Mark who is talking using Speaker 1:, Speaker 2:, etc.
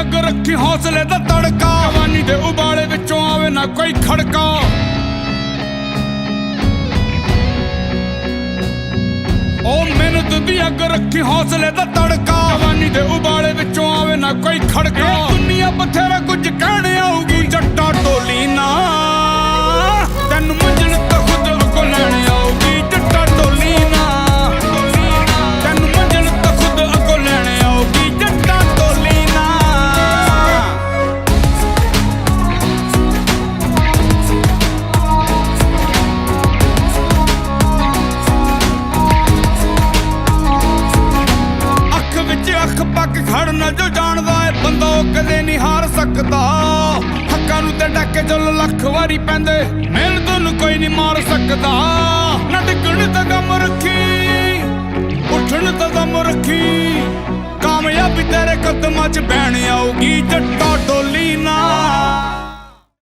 Speaker 1: ਅੱਗ ਰੱਖੀ ਹੌਸਲੇ ਦਾ ਤੜਕਾ। ਜਵਾਨੀ ਦੇ ਉਬਾਲੇ ਵਿੱਚੋਂ ਆਵੇ ਨਾ ਕੋਈ ਖੜਕਾ। ਉਹ ਮਿਹਨਤ ਦੀ ਅੱਗ ਰੱਖੀ ਹੌਸਲੇ ਦਾ ਤੜਕਾ। ਜਵਾਨੀ ਦੇ ਉਬਾਲੇ ਵਿੱਚੋਂ ਆਵੇ ਨਾ ਕੋਈ ਖੜਕਾ। ਇਹ ਦੁਨੀਆ ਬਥੇਰਾ ਅੱਖ ਪੱਕ ਖੜਨਾ ਜੋ ਜਾਣਦਾ ਏ, ਬੰਦਾ ਉਹ ਕਦੇ ਨਹੀਂ ਹਾਰ ਸਕਦਾ। ਹੱਕਾਂ ਨੂੰ ਤੇ ਡੱਕੇ ਚੱਲ ਲੱਖ ਵਾਰੀ ਪੈਂਦੇ, ਮਿਹਨਤ ਤੁਹਾਨੂੰ ਕੋਈ ਨਹੀਂ ਮਾਰ ਸਕਦਾ। ਨਾ ਡਿੱਗਣ ਤਾਂ ਗਮ ਰੱਖੀ, ਉੱਠਣ ਤਾਂ ਦਮ ਰੱਖੀ। ਕਾਮਯਾਬੀ ਤੇਰੇ ਕਦਮਾਂ 'ਚ ਬਹਿਣ ਆਊਗੀ, ਜੱਟਾ ਡੋਲੀ